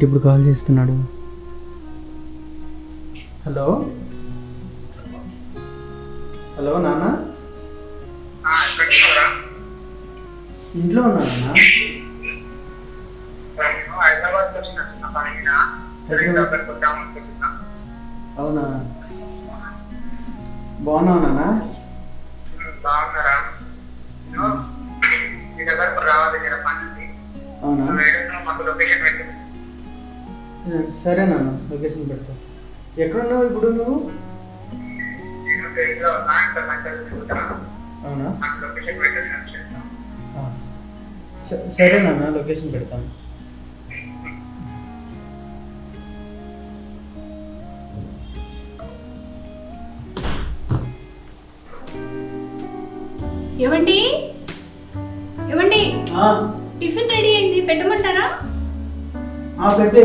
ఏంటి ఇప్పుడు కాల్ చేస్తున్నాడు? హలో? హలో నాన్న? ఇంట్లో వద్దామనుకుంటున్నా అవునా? బాగున్నావు నాన్న? బాగున్నారా? నేను మీ దగ్గరకు రావాలి అవునా? మాకు లొకేషన్ సరే నాన్న లొకేషన్ పెడతా. ఎక్కడున్నావు ఇప్పుడు నువ్వు? అవునా? సరే నాన్న లొకేషన్ పెడతాను ఏవండి? ఏవండి? టిఫిన్ రెడీ అయింది పెట్టమంటారా? పెట్టే.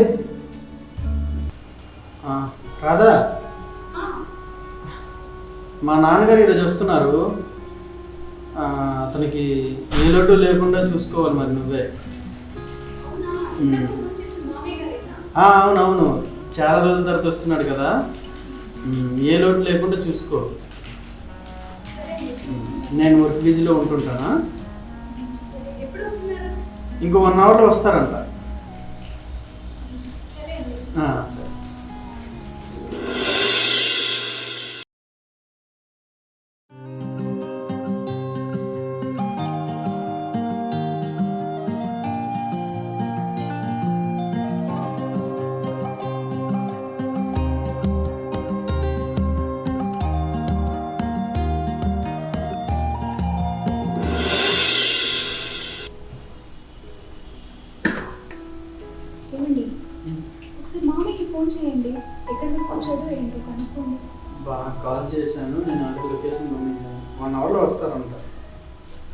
రాధా. మా నాన్నగారు ఈరోజు వస్తున్నారు అతనికి ఏ లోటు లేకుండా చూసుకోవాలి మరి నువ్వే. అవునవును. చాలా రోజుల తర్వాత వస్తున్నాడు కదా. ఏ లోటు లేకుండా చూసుకో. నేను వర్క్ బిజీలో ఉంటుంటానా? ఇంకో వన్ అవర్లో వస్తారంట. అవర్లో వస్తారంట.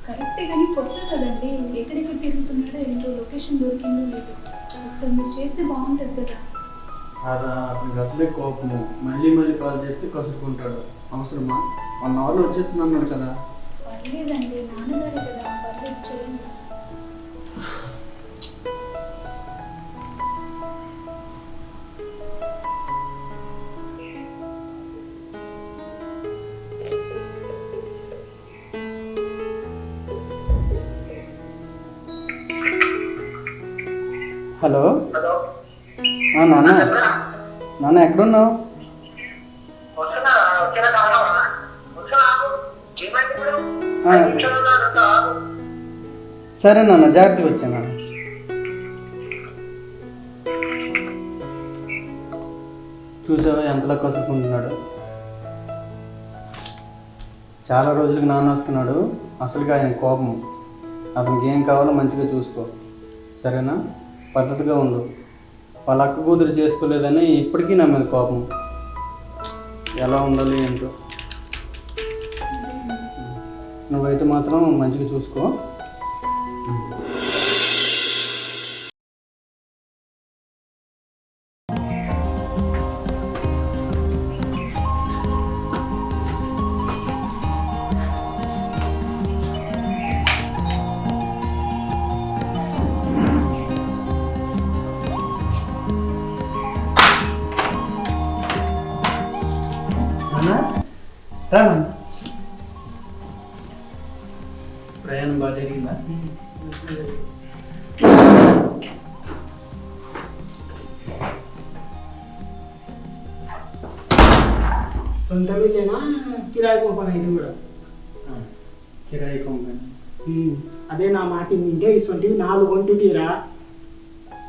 కరెక్టే కానీ కొత్త కదండి. ఎక్కడెక్కడ తిరుగుతున్నాడో ఏంటో లొకేషన్ దొరికిందో లేదో. ఒకసారి మీరు చేస్తే బాగుంటుంది కదా. అలా అతనికి అసలే కోపము. మళ్ళీ మళ్ళీ కాల్ చేస్తే కసురుకుంటాడు. అవసరమా? వన్ అవర్లో వచ్చేస్తుంది అన్నాడు కదా. పర్లేదండి నాన్నగారే కదా. పర్లేదు చేయండి. హలో? నాన్న. నాన్న ఎక్కడున్నావు. సరే నాన్న జాగ్రత్తగా వచ్చాను నాన్న. చూసావా ఎంతలా కసుకుంటున్నాడు చాలా రోజులకి నాన్న వస్తున్నాడు. అసలుగా ఆయన కోపం. అతనికి ఏం కావాలో మంచిగా చూసుకో. సరేనా? పద్ధతిగా ఉండు. వాళ్ళ అక్క కూతురు చేసుకోలేదని ఇప్పటికీ నా మీద కోపం. ఎలా ఉండాలి ఏంటో. నువ్వైతే మాత్రం మంచిగా చూసుకో. ప్రయాణం బాగా జరిగిందా? సొంత ఇల్లేనా కిరాయి కోపన ఇది కూడా? కిరాయి కంపెనీ అదే నా మాట వింటే ఇటువంటివి నాలుగు కొంటిరా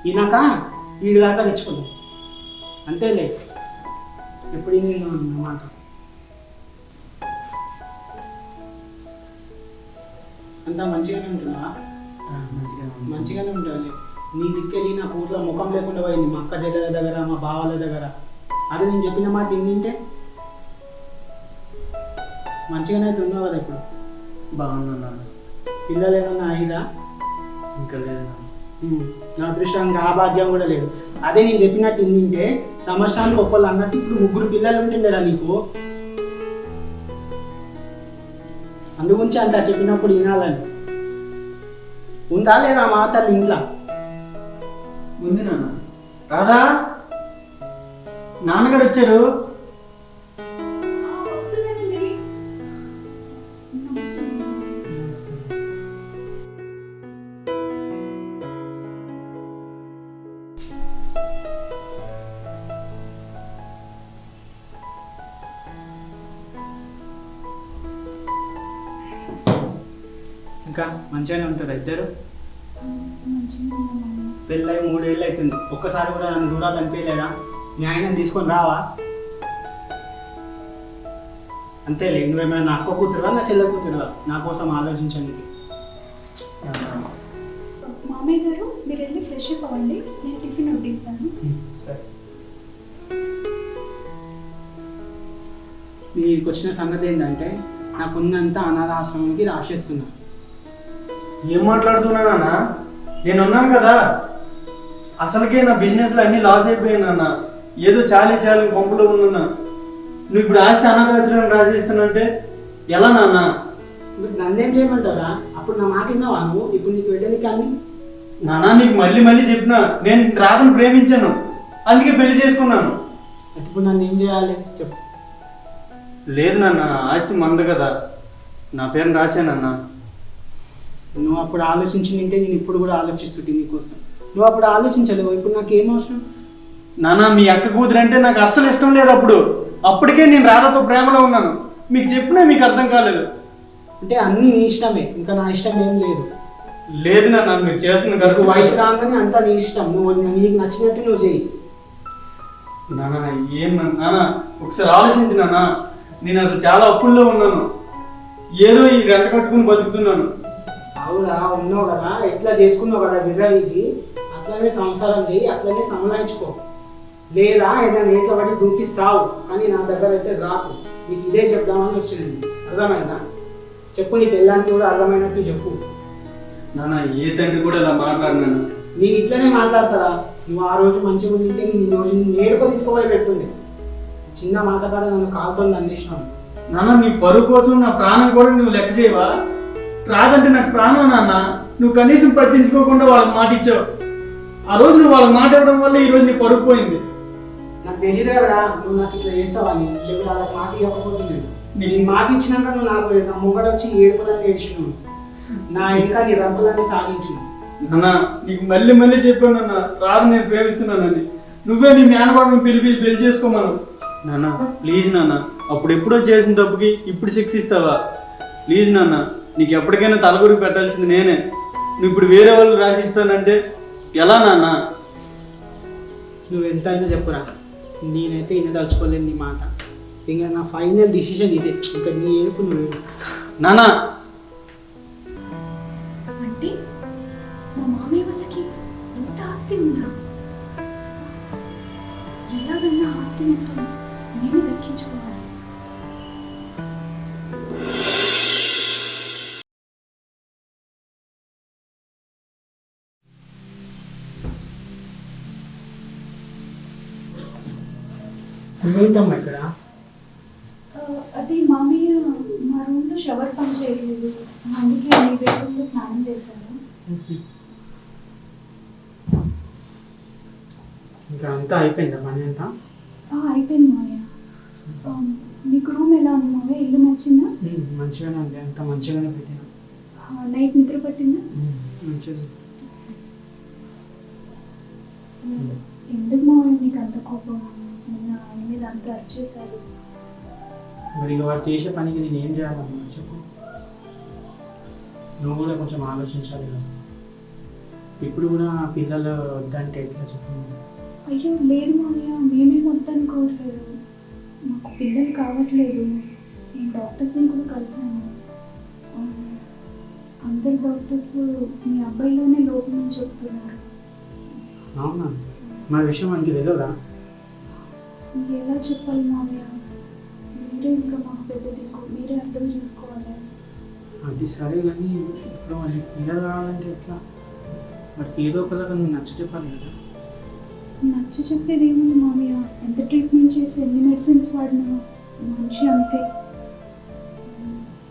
ఈనాక వీడి దాకా తెచ్చుకున్నాం అంతేలే. ఎప్పుడు నేను నా అంతా మంచిగానే ఉంటున్నావా మంచిగా మంచిగానే ఉంటుంది. నీ దిక్కెళ్ళి నా ఊర్లో ముఖం లేకుండా పోయింది మా అక్క చెల్లెల దగ్గర మా బావల దగ్గర. అదే నేను చెప్పిన మాట వింటే మంచిగానే అయితే ఉన్నావు కదా ఇప్పుడు? బాగున్నా నాన్న. పిల్లలు ఏమన్నా అయిందా ఇంకా లేదు నా అదృష్టానికి ఆ భాగ్యం కూడా లేదు. అదే నేను చెప్పినట్టు వింటే సంవత్సరానికి ఒక్కళ్ళు అన్నట్టు ఇప్పుడు ముగ్గురు పిల్లలు ఉంటుండేరా నీకు. అందుగురించి అంత చెప్పినప్పుడు వినాలని. ఉందా లేదా మా తల్లి ఇంట్లో? ఉంది నాన్న. రాదా నాన్నగారు వచ్చారు? ఇంకా మంచిగానే ఉంటారు ఇద్దరు. పెళ్ళై మూడేళ్ళు అవుతుంది ఒక్కసారి కూడా నన్ను చూడాలనిపించలేదా? మీ ఆయన తీసుకొని రావా? అంతేలే నువ్వేమైనా నా అక్క కూతురువా నా చెల్లె కూతురువా? నా కోసం ఆలోచించండి. మామయ్య గారు మీరు వెళ్ళి ఫ్రెష్ అప్ అవ్వండి. నేను టిఫిన్ వడ్డిస్తాను నీకు వచ్చిన సంగతి ఏంటంటే నాకున్నంత అనాథాశ్రమానికి రాసేస్తున్నా ఏం మాట్లాడుతున్నానా నేను ఉన్నాను కదా. అసలుకే నా బిజినెస్లో అన్ని లాస్ అయిపోయాను అన్న ఏదో చాలీ చాలి కొంపలో ఉన్నా నువ్వు ఇప్పుడు ఆస్తి అనాథాశ్రమం రాసేస్తానంటే ఎలా నాన్న? మరి నన్నేం చేయమంటారా అప్పుడు నా మాట విన్నావా నువ్వు? ఇప్పుడు నీకు వెళ్ళడానికి అన్ని నాన్న నీకు మళ్ళీ మళ్ళీ చెప్పినా నేను రాధను ప్రేమించాను. అందుకే పెళ్ళి చేసుకున్నాను. ఇప్పుడు నన్ను ఏం చేయాలి? చెప్పు. లేదు నాన్న ఆస్తి మంద కదా. నా పేరుని రాశానన్న నువ్వు అప్పుడు ఆలోచించి నింటే నేను ఇప్పుడు కూడా ఆలోచిస్తుంటే నీకోసం. నువ్వు అప్పుడు ఆలోచించలేవు ఇప్పుడు నాకు ఏం అవసరం? నాన్న మీ అక్క కూతురు అంటే నాకు అస్సలు ఇష్టం లేదు అప్పుడు. అప్పటికే నేను రాధతో ప్రేమలో ఉన్నాను. మీకు చెప్పినా మీకు అర్థం కాలేదు. అంటే అన్ని నీ ఇష్టమే ఇంకా నా ఇష్టం ఏం లేదు. లేదు నాన్న మీరు చేస్తున్న నాకు కరెక్ట్ వయసు రాగానే అంతా నీ ఇష్టం. నువ్వు నీకు నచ్చినట్టు నువ్వు చెయ్యి నాన్న ఏం నాన్న నాన్న, ఒకసారి ఆలోచించు నాన్న నేను అసలు చాలా అప్పుల్లో ఉన్నాను. ఏదో ఈ గంట కట్టుకుని బతుకుతున్నాను. అవురా ఉన్నావు కదా? ఎట్లా చేసుకున్నావు కదా విర్రవీకి అట్లనే సంసారం చెయ్యి అట్లనే సంలాయించుకో లేదా ఏదైనా ఏట్ల పట్టి దుంకిస్తావు కానీ నా దగ్గర అయితే రాకు. నీకు ఇదే చెప్దామని వచ్చింది అర్థమైందా? చెప్పు నీ పెళ్ళానికి కూడా అర్థమైనట్టు చెప్పు. నాన్న ఏ తండ్రి కూడా ఇలా మాట్లాడినాను నేను ఇట్లనే మాట్లాడతారా? నువ్వు ఆ రోజు మంచిగా ఉంటే నీ రోజు నేరుగా తీసుకుపోయి పెడుతుంది చిన్న మాట కాడ నన్ను కాలుతో అందించినాను నాన్న నీ పరువు కోసం నా ప్రాణం కూడా నువ్వు లెక్క చేయవా? రాదంటే నాకు ప్రాణం నాన్న. నువ్వు కనీసం పట్టించుకోకుండా వాళ్ళకి మాట ఇచ్చావు. ఆ రోజు నువ్వు వాళ్ళకి మాట ఇవ్వడం వల్ల ఈ రోజు నీ పరుగు పోయింది. నాకు తెలియదు కదా నువ్వు నాకు ఇట్లా చేస్తావని లేకపోతే అలా మాట ఇవ్వకపోతుంది నేను మాట ఇచ్చినాక నువ్వు నాకు నా మొగడు వచ్చి ఏడుపులని ఏడ్చినావు నా ఇంకా నీ రంపులన్నీ సాగించు నాన్న నీకు మళ్ళీ మళ్ళీ చెప్పాను నాన్న. రాదు నేను ప్రేమిస్తున్నానని. నువ్వే నీ మేనబాబుని పిలిపి పెళ్ళి చేసుకోమను. నాన్న ప్లీజ్ నాన్న. అప్పుడు ఎప్పుడో చేసిన తప్పుకి ఇప్పుడు శిక్షిస్తావా? ప్లీజ్ నాన్న. నీకు ఎప్పటికైనా తలగురికి పెట్టాల్సింది నేనే. నువ్వు ఇప్పుడు వేరే వాళ్ళు రాసిస్తానంటే ఎలా నాన్న? నువ్వు ఎంత అయినా చెప్పురా. నేనైతే ఇన్న తలుచుకోలేను నీ మాట. ఇంకా నా ఫైనల్ డిసిషన్ ఇదే. ఇంకా నీ ఏడుపు నువ్వు ఏడు. నాన్న! అంటే మా మామయ్య వాళ్ళకి ఇంత ఆస్తి ఉందా? ఎలాగన్నా ఆస్తి మొత్తం నేను దక్కించుకోవాలి. నువ్వేంటమ్మా ఇక్కడ? అది మామయ్య మా రూమ్లో షవర్ పని చేయలేదు అందుకే మీ బెడ్రూమ్లో స్నానం చేశాను. ఇంకా అంతా అయిపోయిందా పని అంతా? అయిపోయింది మామయ్య. మీకు రూమ్ ఎలా ఉంది మామయ్య? ఇల్లు నచ్చిందా మంచిగానే ఉంది. అంత మంచిగానే పెట్టినా నైట్ నిద్ర పట్టిందా? మంచిగా అంత అరిచేశారు మరి వాడు చేసే పనికి నేను ఏం చేయాలమ్మా చెప్పు. నువ్వు కూడా కొంచెం ఆలోచించాలి కదా. ఇప్పుడు కూడా పిల్లలు వద్దంటే ఎట్లా చెప్పు అయ్యో లేదు మామయ్య మేమే వద్దనుకోవట్లేదు. మాకు పిల్లలు కావట్లేదు. నేను డాక్టర్స్ని కూడా కలిసాను ఆ, అందరు డాక్టర్స్ మీ అబ్బాయిలోనే లోపం అని చెప్తున్నారు. అవునా? మన విషయం మనకి తెలియదా? ఎలా చెప్పాలి మామయ్య? మీరే ఇంకా మాకు పెద్ద దిక్కు. మీరే అర్థం చేసుకోవాలి. అది సరే కానీ ఇప్పుడు మరి పిల్లలు కావాలంటే ఎట్లా? మరి ఏదో ఒకలాగా నువ్వు నచ్చ చెప్పాలి కదా. నచ్చ చెప్పేది ఏముంది మామయ్య? ఎంత ట్రీట్మెంట్ చేసి ఎన్ని మెడిసిన్స్ వాడినా మనిషి అంతే.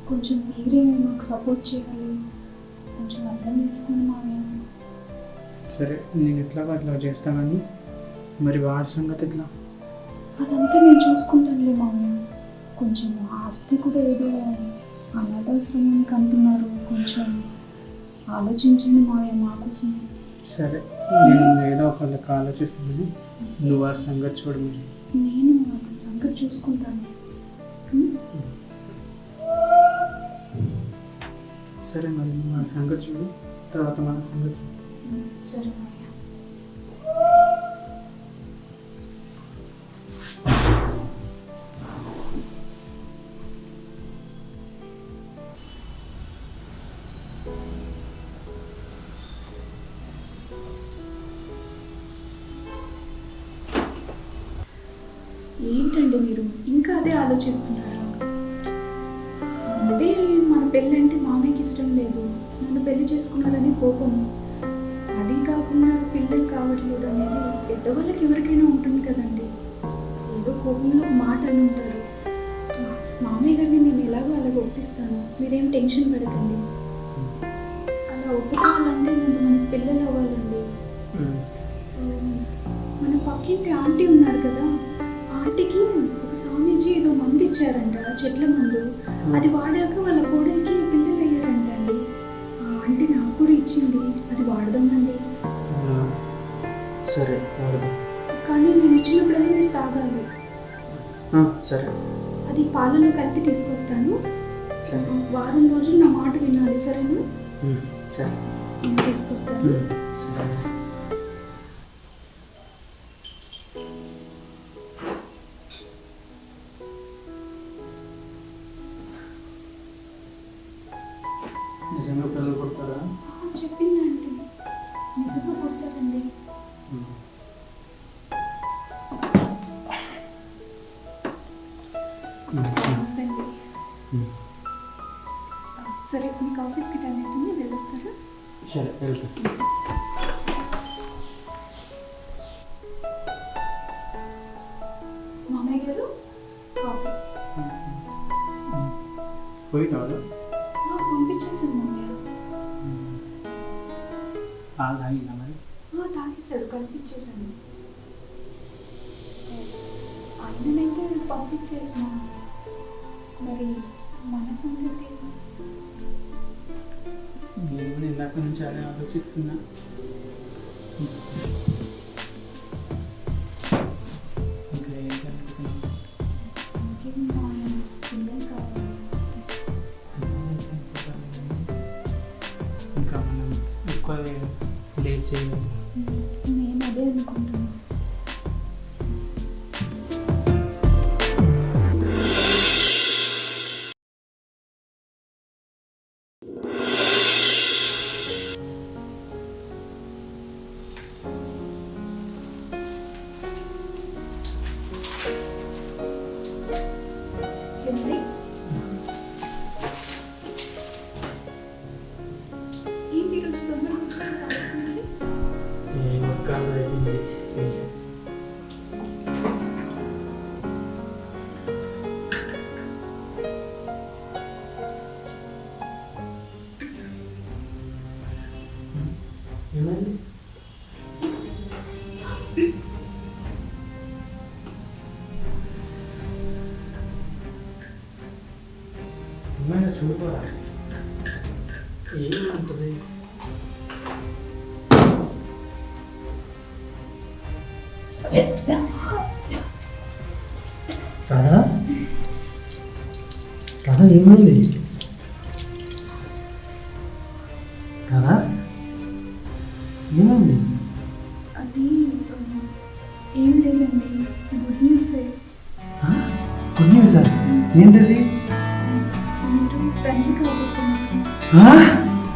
కొంచెం మీరే మాకు సపోర్ట్ చేయాలి. కొంచెం అర్థం చేసుకోండి మామయ్య. సరే నేను ఎట్లా అట్లా చేస్తానని మరి వాడి సంగతి ఎట్లా? అదంతా నేను చూసుకుంటానులే మామయ్య. కొంచెం ఆస్తి కూడా ఏదో అనాథాశ్రమానికి అంటున్నారు కొంచెం ఆలోచించండి మామయ్య మా కోసం. సరే నేను ఏదో ఒకళ్ళకి ఆలోచిస్తుంది నువ్వు వాడి సంగతి చూడు మరి. నేను అతని సంగతి చూసుకుంటాను? సరే మరి నువ్వు వాడి సంగతి చూడు. తర్వాత మన సంగతి చూడు. సరే పెళ్ళి అంటే మామయ్యకి ఇష్టం లేదు. నన్ను పెళ్ళి చేసుకున్నాడని కోపం. అది కాకుండా పిల్లలు కావట్లేదు అనేది పెద్దవాళ్ళకి ఎవరికైనా ఉంటుంది కదండి. ఏదో కోపంలో మాట అని ఉంటారు. మామయ్య గారిని నేను ఎలాగో అలాగ ఒప్పిస్తాను. మీరేం టెన్షన్ పడకండి. అలా ఒప్పుకోవాలంటే ముందు మనకి పిల్లలు అవ్వాలండి. మన పక్కింటి ఆంటీ ఉన్నారు కదా. ఆంటీకి ఒక స్వామీజీ ఏదో మందు ఇచ్చారంట చెట్ల మందు. అది వాడాక వాళ్ళ సరే కానీ నేను ఇచ్చినప్పుడల్లా మీరు తాగాలి. ఆ, సరే. అది పాలలో కలిపి తీసుకొస్తాను. సరే. వారం రోజులు నా మాట వినాలి సరేనా? సరే. నేను తీసుకొస్తాను. సరే. నిజంగా పిల్లలు పుడతారా? బాగా అయిందా మరి తాగేశాడు కల్పించేశాను ఆయననైతే పంపించేసిన. మరి మన సంగతి నేను ఇందాక నుంచి అదే ఆలోచిస్తున్నా. ఇంకా మనం ఎక్కువ లేట్ చేయడం నేను అదే అనుకుంటున్నాను రాధా? రాధా ఏమైంది? రాధా? ఏమైంది? అది ఏం లేదండి. గుడ్ న్యూసే గుడ్ న్యూస్? ఏంటది?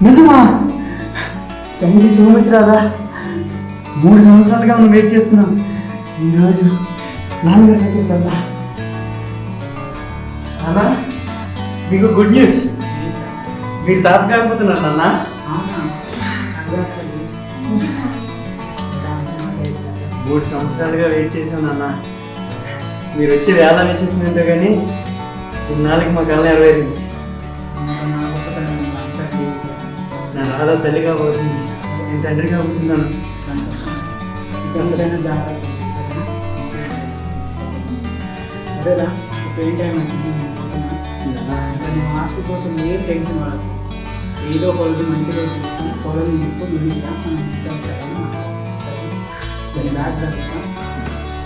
నిజమా? Thank you so much Radha. మూడు సంవత్సరాలుగా మనం వెయిట్ చేస్తున్నాం. ఈరోజు నాన్నగారు చెప్పారా అన్నా మీకు గుడ్ న్యూస్ మీరు తాత కాకపోతున్నారు అన్నా. మూడు సంవత్సరాలుగా వెయిట్ చేశాను నాన్న మీరు వచ్చే వేళ విశేషం కానీ ఇన్నాళ్ళకి మా కళ్ళ నెరవేరింది. నా రాధ తల్లి కాబోతుంది. నేను తండ్రి కాబోతున్నాను. అదేలా ఇప్పుడు ఏం టైం అయింది నేను పోతున్నా. ఇంకా మార్క్స్ కోసం ఏం టెన్షన్ పడదు ఏదో ఒక రోజు మంచి రోజు పొలం తీసుకొని వెళ్ళిరా మనం ఇద్దరం సరే బ్యాగ్ చదువుతా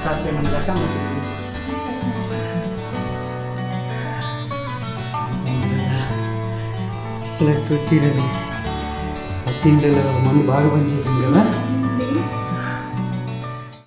కాస్త ఏమన్నా గట్టా స్నాక్స్ స్లెక్స్ వచ్చిరది పచ్చిండలో మమ్మీ బాగా పనిచేసింది కదా?